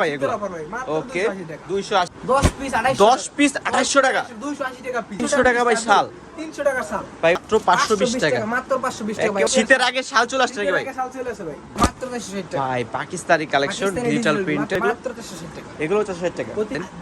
ভাই এগুলো। ওকে দুইশো দশ পিস আঠাইশশো টাকা। দুইশো আশি টাকা পিস 300 টাকা ভাই শাল। টাকা শাল। ভাই মাত্র পাঁচশো বিশ টাকা। মাত্র পাঁচশো বিশ টাকা শীতের আগে শাল চলে আসছে ভাই? ভাই মাত্র চারশো ষাট টাকা। ভাই পাকিস্তানি কালেকশন ডিজিটাল প্রিন্টেড মাত্র চারশো ষাট টাকা। এগুলো চারশো ষাট টাকা।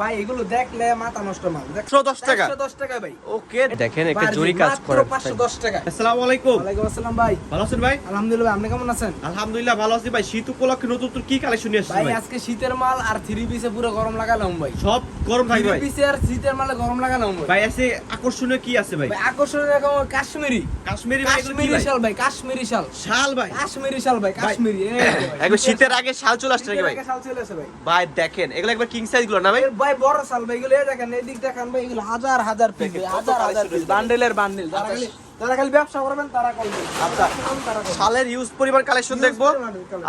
ভাই এগুলো দেখলে মাথা নষ্ট মাল। 110 টাকা? 110 টাকা ভাই। ওকে দেখেন একটা জরি কাজ করে 510 টাকা। আসসালামু আলাইকুম। ওয়ালাইকুম আসসালাম ভাই। ভালো আছেন ভাই? আলহামদুলিল্লাহ আপনি কেমন আছেন? আলহামদুলিল্লাহ ভালো আছি ভাই। শীত উপলক্ষে নতুন নতুন কি কালেকশন নিয়ে আসছেন ভাই ভাই? আজকে শীতের মাল আর থ্রি পিসে পুরো গরম লাগালাম ভাই। সব গরম থাকবে ভাই। পিসে আর শীতের মালে গরম লাগালাম ভাই। ভাই আছে আকর্ষণীয় কি আছে ভাই? ভাই আকর্ষণীয় কাশ্মীরি। কাশ্মীরি ভাই কাশ্মীরি ভাই? শাল ভাই কাশ্মীরি শাল। শাল ভাই। কাশ্মীরি শাল ভাই কাশ্মীরি। একবার শীতের আগে শাল চলে আসছে নাকি ভাই? শাল চলে আসে ভাই। ভাই দেখেন এগুলো একবার কিং সাইজগুলো না ভাই? ভাই বড় শাল ভাই এগুলো এই দেখেন এদিক দেখেন ভাই এগুলো হাজার হাজার পিস হাজার হাজার পিস বান্ডেলের বান্ডেল যারা খালি যারা খালি ব্যবসা করবেন তারা কল আচ্ছা তারা call দিন। শালের ইউজ পরিমাণ কালেকশন দেখব?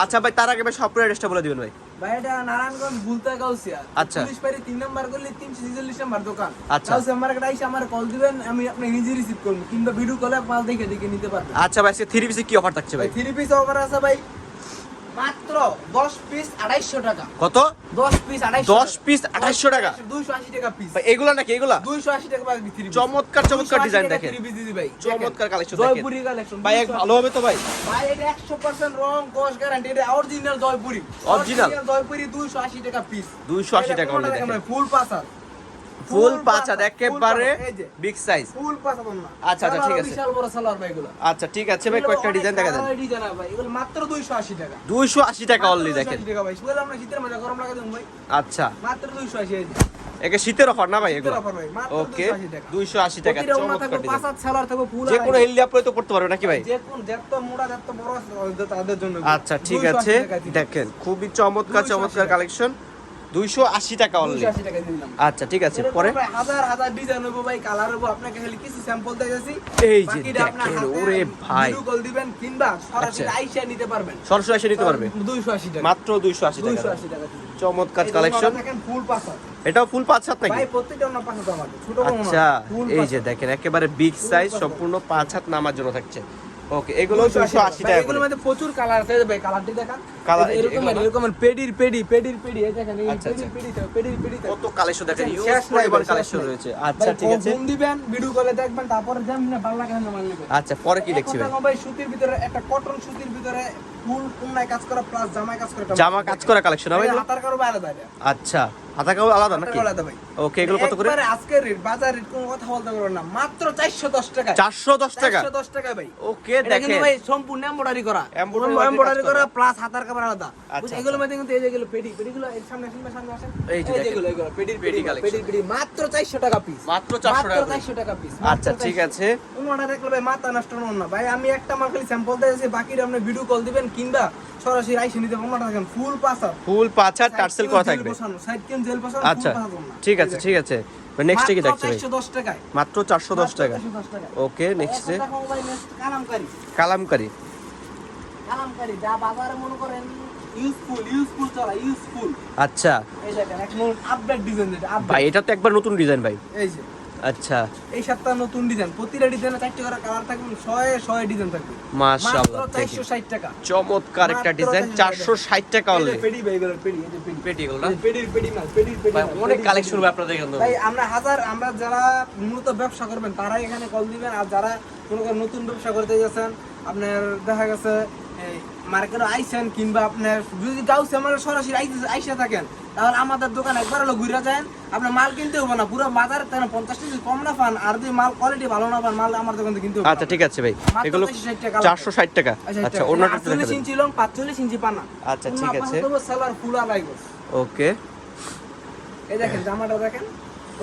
আচ্ছা ভাই তার আগে ভাই সব অ্যাড্রেসটা বলে দিবেন ভাই। ভাই এটা নারায়ণগঞ্জ বুলতা গাউসিয়া। আচ্ছা। পুলিশ পাড়ি তিন নাম্বার দোকান। আচ্ছা। গাউসিয়া মার্কেট আইসা আমার কল দিবেন আমি আপনি নিজে রিসিভ করব। কিংবা ভিডিও কলে মাল দেখে দেখে নিতে পারবেন। আচ্ছা ভাই থ্রি পিসে কি অফার থাকছে ভাই? থ্রি পিস অফার আছে ভাই। মাত্র দশ পিস আড়াইশো টাকা। কত? দশ পিস আড়াইশো দশ পিস আঠাইশশো টাকা? দুইশো আশি টাকা পিস ভাই এগুলা নাকি? এগুলা? দুইশো আশি টাকা পাবে থ্রি চমৎকার চমৎকার ডিজাইন দেখেন। ভাই। চমৎকার কালেকশন দেখেন। জয়পুরি কালেকশন ভাই ভালো হবে তো ভাই। ভাই এটা একশো পার্সেন্ট রং কস গ্যারান্টি এটা অরিজিনাল জয়পুরি। Original? জয়পুরি দুইশো আশি টাকা পিস 280 টাকা only দেখেন। ফুল পাসার ফুল পাঁচ একেবারে বিগ সাইজ ফুল না। আচ্ছা, আচ্ছা, ঠিক আছে। বিশাল বড় সালোয়ার ভাই এগুলো। আচ্ছা ঠিক আছে ভাই কয়েকটা ডিজাইন দেখা দেন। ডিজাইন ভাই এগুলো মাত্র 280 টাকা। দুইশো আশি টাকা অনলি দেখেন। 280 টাকা ভাই আমরা শীতের মধ্যে গরম লাগা ভাই। আচ্ছা। মাত্র 280 এই একে শীতের অফার না ভাই এগুলো? ওকে 280 টাকা। চমৎকার পাঁচ থাকবে ফুল যে কোনো হেলদি তো পড়তে পারবে নাকি ভাই? যে কোন যত মোড়া যত বড় তাদের জন্য আচ্ছা ঠিক আছে। দেখেন খুবই চমৎকার চমৎকার কালেকশন দুইশো আশি টাকা অনলি 280 আচ্ছা ঠিক আছে পরে? হাজার হাজার ডিজাইন ভাই কালার আপনাকে খালি কিছু স্যাম্পল এই যে দেখেন, ওরে ভাই। কল দিবেন কিংবা সরাসরি আচ্ছা। আইসা নিতে পারবেন। সরাসরি এসে নিতে পারবে? 280 টাকা। মাত্র দুইশো আশি টাকা। 280 টাকা। চমৎকার কালেকশন দেখেন ফুল এটাও ফুল পাঁচ হাত নাকি? ভাই প্রত্যেকটা তো আমাদের। ছোট আচ্ছা এই যে দেখেন একেবারে বিগ সাইজ সম্পূর্ণ পাঁচ হাত নামার জন্য থাকছে। ওকে এগুলো 280 দুইশো আশি ভাই, টাকা এগুলোর মধ্যে প্রচুর কালার আছে ভাই কালারটি দেখান। যে এরকম এরকম পেডির পেডি পেডির পেডি এই দেখেন এই আচ্ছা, পেডির আচ্ছা। পেডি পেডির পেডি কত কালেকশন দেখেন ইউজ পরিমাণ কালেকশন রয়েছে। আচ্ছা ঠিক আছে। ফোন দিবেন ভিডিও কলে দেখবেন তারপরে যেমন ভালো লাগে না মানলে আচ্ছা পরে কি দেখছি ভাই? সুতির ভিতরে একটা কটন সুতির ভিতরে ফুল কোনায় কাজ করা প্লাস জামায় কাজ করা জামা কাজ করা কালেকশন হবে হাতার কারও আচ্ছা হাতা কাউ আলাদা নাকি? আলাদা ভাই। ওকে এগুলো কত করে? একবারে রেট বাজার রেট কোনো কথা বলতে পারবেন না। মাত্র 410 টাকা চারশো দশ টাকা? 410 টাকা ভাই। ওকে দেখেন। ভাই সম্পূর্ণ এমব্রয়ডারি করা। এমব্রয়ডারি করা। করা। প্লাস হাতার কাপড় আলাদা। আচ্ছা, মধ্যে কিন্তু এই যে এগুলো পেডি পেডিগুলো সামনে সামনে সামনে আসেন। এই যে এগুলো এগুলো পেডির পেডি পেডি পেডি মাত্র 400 টাকা পিস মাত্র 400 টাকা 400 টাকা পিস আচ্ছা ঠিক আছে। ওনাটা দেখলে ভাই মাথা নষ্ট না। ভাই আমি একটা মাল খালি স্যাম্পল দিয়েছি বাকিটা আপনি ভিডিও কল দিবেন। কিংবা সরাসরি আইসে নিতে পারবেন ওনাটা দেখেন ফুল পাসা ফুল হাত টার্সেল করা থাকবে? সাইড কেন জেল বসানো আচ্ছা ঠিক আছে ঠিক আছে। নেক্সট কি দেখছি ভাই? 410 টাকায়। মাত্র চারশো দশ টাকা। Okay next Kalamkari. Kalamkari. Kalamkari যা বাজারে মনে করেন ইউজফুল ইউজফুল চলা ইউজফুল আচ্ছা। এই দেখেন এক আপডেট ডিজাইন যেটা ভাই এটা তো একবার নতুন ডিজাইন ভাই। এই যে। আচ্ছা। এই সপ্তাহ নতুন ডিজাইন প্রতিটা ডিজাইনে চারটে করে কালার থাকবে শয়ে শয়ে ডিজাইন থাকবে। মাশাআল্লাহ 460 টাকা। চমৎকার একটা ডিজাইন 460 টাকা। অনলি পেডি ভাই এগুলো পেডি এই যে পেডি। এগুলো না? পেডির পেডি মাল পেডির পেডি ভাই অনেক কালেকশন হবে আপনাদের এখানে ভাই আমরা হাজার আমরা যারা মূলত ব্যবসা করবেন তারাই এখানে কল দিবেন। আর যারা কোনো নতুন ব্যবসা করতে গেছেন আপনার দেখা গেছে মার্কেটে আইসেন কিংবা আপনার যদি গাউসে আমরা সরাসরি আইসে থাকেন তাহলে আমাদের দোকান একবার হলো ঘুরে যান। আপনার মাল কিনতে হবে না পুরো বাজারে তেন পঞ্চাশ টাকা কম না পান আর যদি মাল কোয়ালিটি ভালো না পান মাল আমার দোকান থেকে কিনতে আচ্ছা ঠিক আছে ভাই। এগুলো চারশো ষাট টাকা। আচ্ছা অন্যটা একটু আটচল্লিশ দেখাবেন ইঞ্চি লং পাঁচচল্লিশ ইঞ্চি পানা আচ্ছা, ঠিক আছে। সালার ফুলা লাগবে ওকে। এই দেখেন জামাটা দেখেন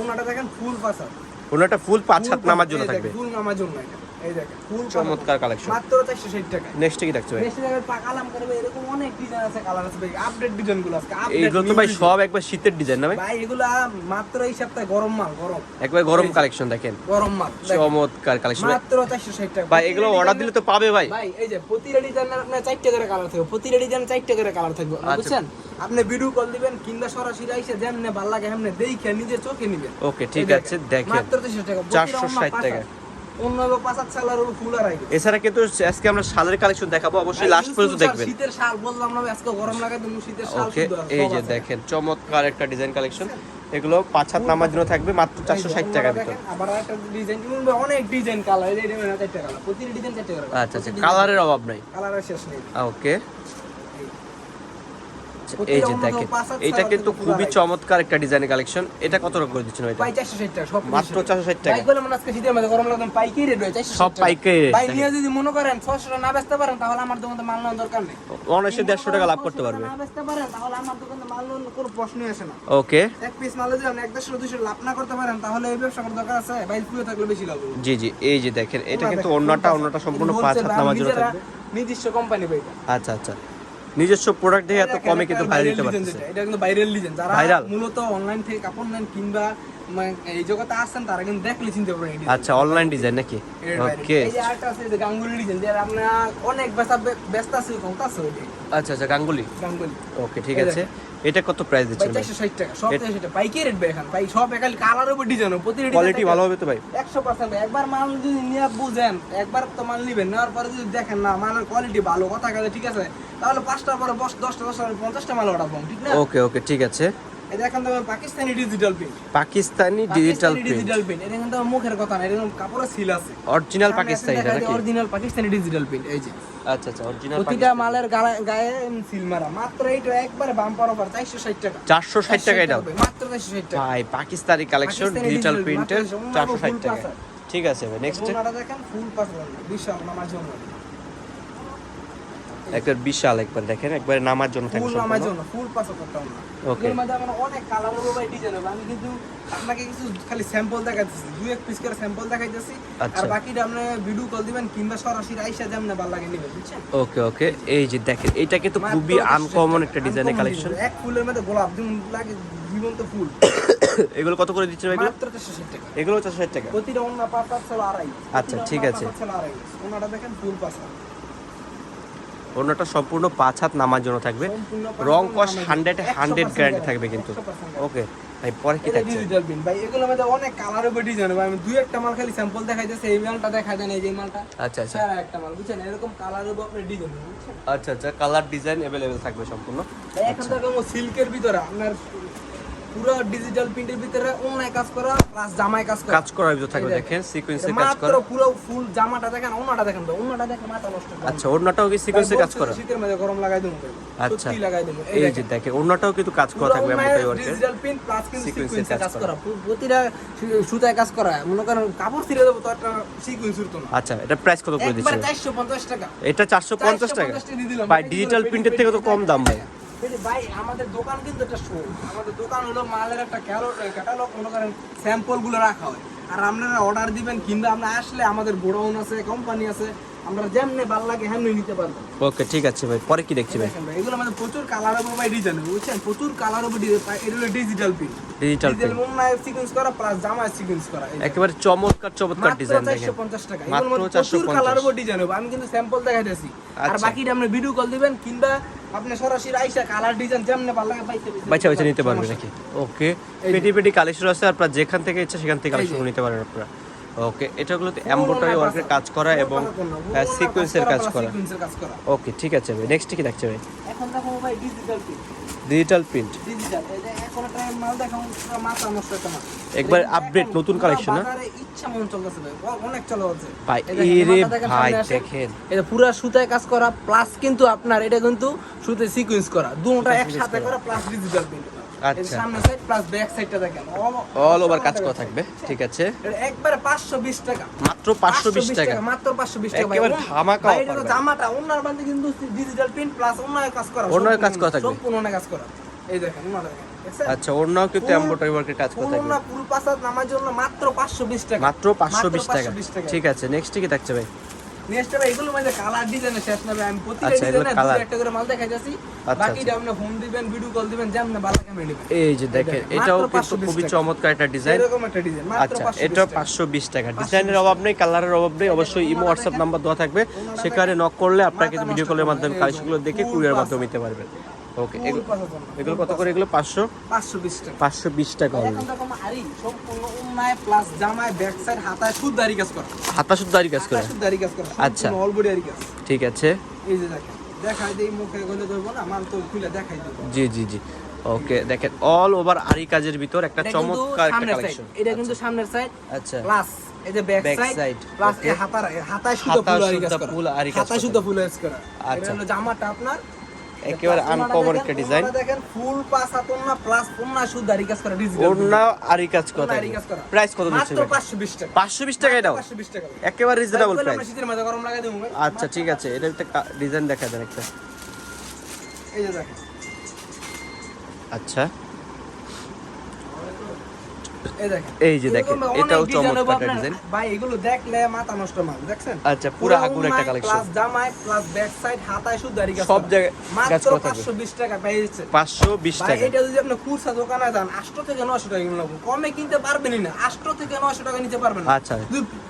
ওনাটা দেখেন ফুল পাসা অন্যটা ফুল পাঁচ হাত নামার জন্য থাকবে। ফুল নামার জন্য এটা। এই দেখেন ফুল চমৎকার কালেকশন মাত্র 460 টাকা নেক্সট কি দেখছ ভাই? বেশি পাকালাম করবে এরকম অনেক ডিজাইন আছে কালার আছে। ভাই আপডেট ডিজাইন আছে আপডেট এইগুলো তো ভাই সব একবার শীতের ডিজাইন না ভাই? ভাই এগুলা মাত্র এই সপ্তাহে গরম মাল গরম। একবার গরম কালেকশন দেখেন। গরম মাল চমৎকার কালেকশন মাত্র 460 টাকা। ভাই এগুলো অর্ডার দিলে তো পাবে ভাই। ভাই এই যে প্রতিটা ডিজাইনের আপনার করে কালার থাকবে প্রতিটা ডিজাইন চারটে করে কালার থাকবে। আচ্ছা। বুঝছেন? আপনি ভিডিও কল দিবেন কিংবা সরাসরি আইসে যেমনে ভালো লাগে দেখে নিজে চোখে নিবেন। ওকে ঠিক আছে দেখেন। মাত্র 460 টাকা। প্রতিটা চারশো ওন্না ষাট পাঁচ টাকা। এছাড়া কিন্তু আজকে আমরা শালের কালেকশন দেখাবো অবশ্যই লাস্ট পর্যন্ত দেখবেন। শীতের শাল বললাম না আজকে গরম লাগাই শীতের শাল এই যে দেখেন চমৎকার একটা ডিজাইন কালেকশন এগুলো পাঁচ হাত নামার জন্য থাকবে মাত্র চারশো ষাট টাকার ভিতর। অনেক ডিজাইন কালার আচ্ছা আচ্ছা কালারের অভাব নাই। কালারের শেষ নেই। ওকে এই যে দেখেন এটা কিন্তু খুবই চমৎকার একটা ডিজাইনের কালেকশন এটা কত টাকা করে দিচ্ছেন এটা ভাই 460 টাকা সব মাত্র 460 টাকা। ভাই বলে আজকে শীতের মধ্যে গরম লাগবে পাইকারি রেট ভাই 460 সব পাইকারি rate, ভাই নিয়ে যদি মনে করেন 600 টাকা না বেচতে পারেন তাহলে আমার দোকানে মাল নেওয়ার দরকার নেই। টাকা লাভ করতে পারবে। না বেচতে পারেন তাহলে আমার দোকানে মাল নেওয়ার কোনো প্রশ্নই আসে না। ওকে। এক পিস মালে যদি আপনি এক দেড়শো লাভ না করতে পারেন তাহলে এই ব্যবসা করার দরকার আছে। ভাই পুরো থাকলে বেশি লাভ হবে। জি জি এই যে দেখেন এটা কিন্তু অন্যটা অন্যটা সম্পূর্ণ পাঁচ হাত থাকবে। নিজস্ব কোম্পানি ভাই আচ্ছা আচ্ছা। নিজস্ব প্রোডাক্ট দিয়ে এত কমে কিন্তু ভাইরাল দিতে পারতেছে। এটা, কিন্তু ভাইরাল লিজেন্ড যারা মূলত অনলাইন থেকে কাপড় নেন কিংবা এই জগতে আসছেন তারা কিন্তু দেখলে চিনতে পারবেন আচ্ছা অনলাইন ডিজাইন নাকি? ওকে এই যে আরেকটা আছে যে গাঙ্গুলি ডিজাইন যে আপনার অনেক ব্যস্ত ব্যস্ত আছে আচ্ছা আচ্ছা গাঙ্গুলি? গাঙ্গুলি। ওকে ঠিক আছে। এটা কত প্রাইস দিচ্ছেন ভাই টাকা সব এ- থেকে সেটা পাইকারি রেট ভাই এখন। ভাই সব একালি কালার উপর ডিজাইন প্রতিটি কোয়ালিটি ভালো হবে তো ভাই? একবার মাল যদি নিয়ে বুঝেন একবার তো মাল নিবেন নেওয়ার পরে যদি দেখেন না মালের কোয়ালিটি ভালো কথা ঠিক আছে তাহলে পাঁচটার পরে দশ দশটা দশটা পঞ্চাশটা মাল অর্ডার ঠিক না? ওকে ওকে ঠিক আছে। এই Pakistani digital print Pakistani digital print এটা কিন্তু মুখের কথা না এটা কিন্তু সিল আছে। অরিজিনাল পাকিস্তানি এটা নাকি? অরিজিনাল পাকিস্তানি ডিজিটাল প্রিন্ট এই যে। আচ্ছা আচ্ছা অরিজিনাল প্রতিটা মালের গায়ে- গায়ে সিল মারা। মাত্র এইটা একবারে বাম্পার অফার টাকা। টাকা এটা? মাত্র চারশো ষাট টাকা। ভাই পাকিস্তানি কালেকশন ডিজিটাল প্রিন্টের মাত্র অন্য চারশো ষাট full টাকা। ঠিক আছে ভাই নেক্সট দেখেন ফুল পাস বিশাল নামার একটা বিশাল একবার দেখেন একবারে নামার জন্য থাকবে ফুল নামার জন্য ফুল পাস করতে হবে Okay. এর মধ্যে আমার অনেক কালার হবে ভাই ডিজাইন হবে আমি কিন্তু আপনাকে কিছু খালি স্যাম্পল দেখাচ্ছি দুই এক পিস করে স্যাম্পল দেখাইতেছি। আর আচ্ছা। বাকিটা আপনি ভিডিও কল দিবেন কিংবা সরাসরি আইসা যেমন ভালো লাগে নেবেন বুঝছেন? ওকে ওকে এই যে দেখেন এটা কিন্তু খুবই আনকমন একটা ডিজাইনের কালেকশন এক ফুলের মধ্যে গোলাপ যেমন লাগে জীবন্ত ফুল। এগুলো কত করে দিচ্ছেন ভাই এগুলো? মাত্র চারশো ষাট টাকা। এগুলো চারশো ষাট টাকা। প্রতিটা অন্য ছিল আড়াই। আচ্ছা, ঠিক আছে। পাঁচ পাঁচ ছিল আড়াই। ওনাটা দেখেন ফুল পাস অন্যটা সম্পূর্ণ পাঁচ হাত নামার জন্য থাকবে। রং কস হান্ড্রেড হান্ড্রেড 100% গ্যারান্টি থাকবে কিন্তু। ওকে ভাই পরে কি থাকছে? ভাই এগুলো মধ্যে অনেক কালার হবে ডিজাইন ভাই আমি দুই একটা মাল খালি স্যাম্পল দেখাইতেছে এই মালটা দেখাই দেন এই যে মালটা। আচ্ছা আচ্ছা। আর একটা মাল বুঝছেন? এরকম কালার হবে আপনার ডিজাইন আচ্ছা আচ্ছা কালার ডিজাইন অ্যাভেলেবেল থাকবে সম্পূর্ণ। এখন দেখো সিল্কের ভিতরে আপনার পুরো ডিজিটাল প্রিন্টের ভিতরে অন্যায় কাজ করা প্লাস জামায় কাজ করা। কাজ করার ভিতর থাকবে দেখেন সিকোয়েন্সে কাজ মাত্র পুরো ফুল জামাটা দেখেন ওনাটা দেখেন ভাই ওনাটা দেখেন মাথা নষ্ট আচ্ছা অন্যটাও কি সিকোয়েন্সে কাজ করা? শীতের মধ্যে গরম লাগাই দেবো আচ্ছা। লাগাই দেবো। এই যে দেখেন অন্যটাও কিন্তু কাজ করা থাকবে এমনটাই ওয়ার্কের ডিজিটাল প্রিন্ট প্লাস কিন্তু সিকোয়েন্সে কাজ করা। করা। প্রতিটা সুতায় কাজ করা। মনে করেন কাপড় ছিঁড়ে দেবো তো একটা সিকোয়েন্স উঠতো না। আচ্ছা এটা প্রাইস কত করে দিচ্ছেন চারশো পঞ্চাশ টাকা। এটা চারশো পঞ্চাশ টাকা? 450 দিয়ে দিলাম। ভাই ডিজিটাল প্রিন্টের থেকে তো কম দাম ভাই। ভাই, আমাদের দোকান কিন্তু একটা শো আমাদের দোকান হলো মালের একটা ক্যাটালগ মনে করেন স্যাম্পলগুলো রাখা হয়। আর আপনারা অর্ডার দিবেন কিংবা আমরা আসলে আমাদের গোডাউন আছে কোম্পানি আছে আমরা যেমনি ভালো লাগে হেমনি নিতে পারব। ওকে ঠিক আছে ভাই পরে কি দেখছি ভাই? এগুলো আমাদের প্রচুর কালার হবে ভাই ডিজাইন বুঝছেন? প্রচুর কালার হবে digital print digital digital print মুন্নায় sequence করা প্লাস জামায় সিকোয়েন্স করা একেবারে চমৎকার চমৎকার ডিজাইন দেখেন। 450 টাকা। মাত্র এগুলোর মধ্যে প্রচুর কালার হবে ডিজাইন হবে। আমি কিন্তু স্যাম্পল দেখাইতেছি। আর আচ্ছা। বাকিটা আপনি ভিডিও কল দিবেন কিংবা আপনি সরাসরি আইসা কালার ডিজাইন যেমন ভালো লাগে নিতে পারবে নাকি? ওকে পেটি পেটি কালেকশন আছে আপনারা যেখান থেকে ইচ্ছা সেখান থেকে কালেকশন নিতে পারেন আপনারা। ওকে এটাগুলোতে Full এমব্রয়ডারি ওয়ার্কের কাজ করা এবং সিকোয়েন্সের কাজ করা। sequence এর কাজ করা। ওকে ঠিক আছে ভাই নেক্সট কি থাকছে ভাই? এখন দেখো ভাই digital print digital print digital এই যে এখন একটা মাল দেখাও পুরো মাথা নষ্ট একটা মাল। একবার এখন নতুন কালেকশন না? ইচ্ছা মন চলতেছে ভাই অনেক চলে হচ্ছে। ভাই এরে ভাই দেখেন। এটা পুরো সুতায় কাজ করা প্লাস কিন্তু আপনার এটা কিন্তু সুতে সিকোয়েন্স করা। দুটোটা সুতে একসাথে করা। প্লাস ডিজিটাল প্রিন্ট আচ্ছা। সামনে সাইড প্লাস ব্যাক সাইডটা দেখেন। অল ওভার কাজ করা থাকবে। ঠিক আছে। একবারে 520 টাকা। মাত্র টাকা। মাত্র 520 টাকা ভাই। ধামাকা ভাই, offer এটা তো ভাই। জামাটা ওনার বান্ধে কিন্তু ডিজিটাল প্রিন্ট প্লাস ওনার কাজ করা ওনার কাজ করা থাকবে। সম্পূর্ণ ওনার কাজ করা। এই দেখেন ওনার দেখেন আচ্ছা কিন্তু এমব্রয়ডারি ওয়ার্কের কাজ পাসাদ নামার জন্য মাত্র 520 টাকা। মাত্র পাঁচশো বিশ টাকা। 520 টাকা। ঠিক আছে নেক্সট কি থাকছে ভাই? নেক্সট ভাই এগুলো মানে কালার ডিজাইনের শেষ না আমি প্রতিটা আচ্ছা, ডিজাইনে দুটো একটা করে মাল দেখাই যাচ্ছি আচ্ছা, আপনি ফোন দিবেন ভিডিও কল দিবেন যেমন ভালো লাগে আমি এই যে দেখেন দেখেন, এটাও কিন্তু খুবই চমৎকার একটা ডিজাইন এরকম একটা ডিজাইন আচ্ছা এটা টাকা। পাঁচশো বিশ টাকা। ডিজাইনের অভাব নেই কালারের অভাব নেই। অবশ্যই ইমো নাম্বার দেওয়া থাকবে। সেখানে নক করলে আপনাকে ভিডিও কলের মাধ্যমে কালেকশনগুলো দেখে কুরিয়ার মাধ্যমে নিতে পারবেন। ওকে এগুলো কত করে? এগুলো টাকা। টাকা আরি সম্পূর্ণ উন্নায় প্লাস জামায় ব্যাক সাইড হাতায় শুদ্ধ আরি কাজ করা। হাতা শুদ্ধ দাঁড়ি কাজ করে? হাতায় শুদ্ধ কাজ করা আচ্ছা। অল বডি আরি কাজ। ঠিক আছে। এই যে দেখেন দেখাই দেই মুখে গলে ধরবো না মাল তো খুলে দেখাই দেবো। জি জি জি। ওকে দেখেন অল ওভার আরি কাজের ভিতর একটা চমৎকার একটা কালেকশন এটা কিন্তু সামনের সাইড আচ্ছা। প্লাস এই যে ব্যাক সাইড প্লাস হাতার হাতায় হাতা ফুল আরি কাজ করা। ফুল আরি কাজ হাতায় করা। ফুল আরি কাজ করা। আচ্ছা। জামাটা আপনার একেবারে আনকমন একটা ডিজাইন দেখেন ফুল পাস ওন্না প্লাস ওন্না শুদ্ধ আরি কাজ করা ডিজিটাল ওড়না আরি কাজ করা প্রাইস কত দিচ্ছে মাত্র 520 টাকা। পাঁচশো বিশ টাকা এটাও? 520 টাকা। একেবারে রিজনেবল প্রাইস না, শীতের মাঝে গরম লাগাই দেবো। আচ্ছা ঠিক আছে। এটা একটা ডিজাইন দেখা দেন একটা। এই যে দেখেন। আচ্ছা। এই যে দেখেন, এটাও চমৎকার ডিজাইন। ভাই এগুলো দেখলে মাথা নষ্ট মাল দেখছেন? আচ্ছা পুরো আগুন একটা কালেকশন প্লাস জামায় প্লাস ব্যাক সাইড হাতায় আরি কাজ সব জায়গায় মাত্র 520 টাকা পেয়ে যাচ্ছে পাঁচশো বিশ ভাই টাকা। এটা যদি আপনি কুরসা দোকানে যান 800 থেকে 900 টাকা কিনলে কমে কিনতে পারবেনই না। 800 থেকে 900 টাকা নিতে পারবেন না। আচ্ছা।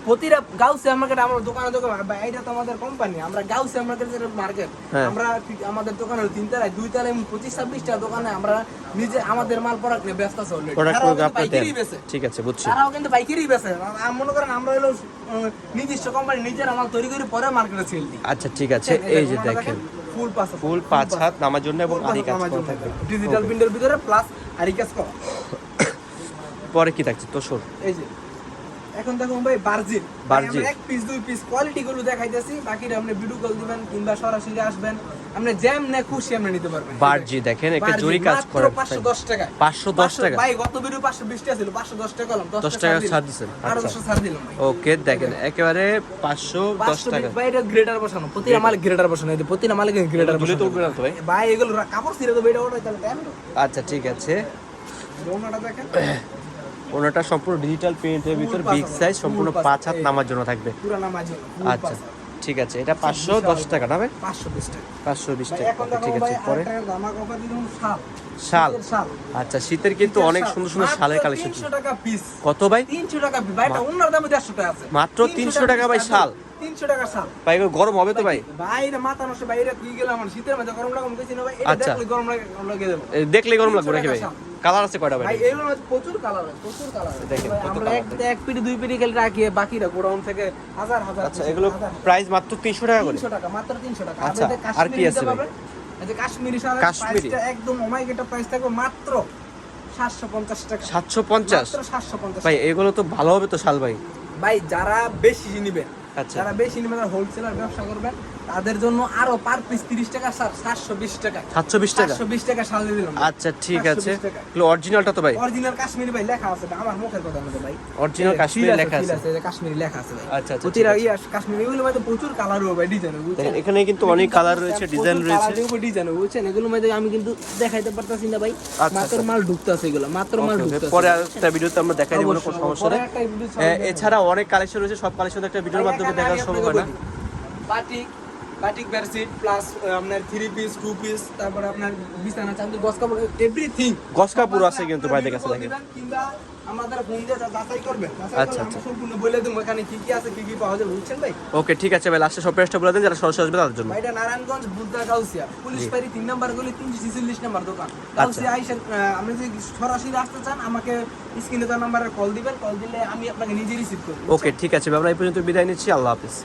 প্রতিটা গাউসিয়া মার্কেট আমার দোকানে দোকানে ভাই এটা তো আমাদের কোম্পানি আমরা গাউসিয়া মার্কেট যেটা মার্কেট। আমরা আমাদের দোকানে তিন তলায় দুই তলায় এবং পঁচিশ ছাব্বিশ টাকা দোকানে আমরা নিজে আমাদের মাল প্রোডাক্ট নিয়ে ব্যস্ত আছি already। ঠিক আছে বুঝছি। তারাও কিন্তু আম- মনে করেন আমরা হলো নির্দিষ্ট কোম্পানি নিজের মাল তৈরি করে পরে মার্কেটে সেল দিই। আচ্ছা ঠিক আছে এই যে দেখেন। ফুল পাস ফুল পাঁচ হাত নামার জন্য এবং আরি কাজ করা থাকবে ডিজিটাল প্রিন্টের ভিতরে প্লাস আরি কাজ করা। পরে কি থাকছে? তোষর এই যে এখন দেখুন ভাই বার্জিন বার্জিন। এক পিস দুই পিস কোয়ালিটি গুলো দেখাইতেছি। বাকিটা আপনি ভিডিও কল দিবেন কিংবা সরাসরি আসবেন। আপনি জ্যাম না খুশি আপনি নিতে পারবেন বার্জি দেখেন একটা জরি কাজ করে পাঁচশো দশ টাকা। পাঁচশো দশ টাকা। ভাই গত ভিডিও টাকা ছিল টাকা ছাড় আরও আচ্ছা। ছাড় দিলাম ওকে দেখেন একেবারে পাঁচশো দশ পাঁচশো টাকা। ভাই এটা বসানো। প্রতিটা মালিক গ্রেটার বসানো। এই যে প্রতিটা মালিক গ্রেটার ঝুলে তো বসানো। না তো ভাই। ভাই এগুলো কাপড় ছিঁড়ে তো বেটা ওটা তাহলে টাইম আচ্ছা ঠিক আছে। বৌনাটা দেখেন। ওনাটা সম্পূর্ণ ডিজিটাল প্রিন্টের ভিতর বিগ সাইজ সম্পূর্ণ পাঁচ হাত, নামার জন্য থাকবে। আচ্ছা। ঠিক আছে এটা পাঁচশো দশ টাকা না ভাই? পাঁচশো বিশ টাকা। পাঁচশো বিশ ঠিক আছে পরে? শাল। আচ্ছা শীতের কিন্তু অনেক সুন্দর সুন্দর শালের কালেকশন। তিনশো টাকা পিস কত ভাই? তিনশো টাকা ভাই এটা অন্যার দামে দেড়শো টাকা আছে। মাত্র 300 টাকা ভাই শাল? তিনশো টাকা শাল ভাই গরম হবে তো ভাই ভাই? এটা মাথা নষ্ট ভাই এটা কি গেলাম আমার? শীতের গরম না ভাই আচ্ছা। দেখলে গরম লাগে লাগে দেবো। দেখলে গরম লাগবে নাকি ভাই? কালার আছে কয়টা ভাই? মধ্যে প্রচুর কালার আছে প্রচুর কালার আছে। দেখেন, আমরা এক এক পিটি দুই পিটি খেলে রাখি বাকিরা গোডাউন থেকে হাজার হাজার আচ্ছা এগুলো প্রাইস মাত্র তিনশো টাকা করে? 300 টাকা মাত্র 300 টাকা। আচ্ছা, আর কি আছে নিতে ভাই? পারবেন? এই যে কাশ্মীরি? প্রাইসটা একদম প্রাইস থাকবে মাত্র 750 টাকা। সাতশো পঞ্চাশ? মাত্র 750 ভাই এগুলো তো ভালো হবে তো শাল ভাই। ভাই যারা বেশি নিবেন যারা বেশি নিবেন হোলসেলার ব্যবসা করবেন। তাদের জন্য আরও পার পিস 30 টাকা স্যার 720 টাকা। সাতশো বিশ টাকা? 720 টাকা শাল দিলাম আচ্ছা ঠিক আছে। 720 অরিজিনালটা তো ভাই। অরিজিনাল কাশ্মীরি ভাই লেখা আছে আমার মুখের কথা না ভাই। অরিজিনাল কাশ্মীরি লেখা আছে। কাশ্মীরি লেখা আছে ভাই। আচ্ছা আচ্ছা ইয়া কাশ্মীরি এগুলো মধ্যে প্রচুর কালার হবে ভাই ডিজাইন দেখেন এখানে কিন্তু অনেক কালার রয়েছে ডিজাইন রয়েছে। ডিজাইন বুঝছেন? এগুলোর মধ্যে আমি কিন্তু দেখাইতে পারতাছি না ভাই। আচ্ছা, মাত্র আচ্ছা। মাল ঢুকতাছে এগুলো মাত্র মাল ঢুকতাছে। পরে একটা ভিডিওতে আমরা দেখাই দিব কোনো সমস্যা নেই। video এছাড়া অনেক কালেকশন রয়েছে সব কালেকশন একটা ভিডিওর মাধ্যমে দেখা সম্ভব হয় না বাটিক বাটিক বেডশিট প্লাস আপনার থ্রি পিস টু পিস তারপরে আপনার বিছানা চাদর গস কাপড় এভরিথিং গস কাপড় আছে কিন্তু ভাইদের কাছে দেখেন। কিংবা আমাদের ফোন দিয়ে যাচাই যাচাই আচ্ছা, আচ্ছা। সম্পূর্ণ বলে দেবো এখানে কি কি আছে কি কি পাওয়া যাবে বুঝছেন ভাই? ওকে ঠিক আছে ভাই লাস্টে সব প্রাইসটা বলে দেন যারা সরাসরি আসবে তাদের জন্য। ভাইটা নারায়ণগঞ্জ বুদ্ধা গাউসিয়া। পুলিশ। বাড়ি তিন নাম্বার গলি তিনশো ছিচল্লিশ নাম্বার দোকান। আচ্ছা। গাউসিয়া আইসা আপনি যদি সরাসরি আসতে চান আমাকে স্ক্রিনে তার নাম্বারে কল দিবেন কল দিলে আমি আপনাকে নিজে রিসিভ করব। ওকে ঠিক আছে ভাই আমরা এই পর্যন্ত বিদায় নিচ্ছি আল্লাহ হাফিজ।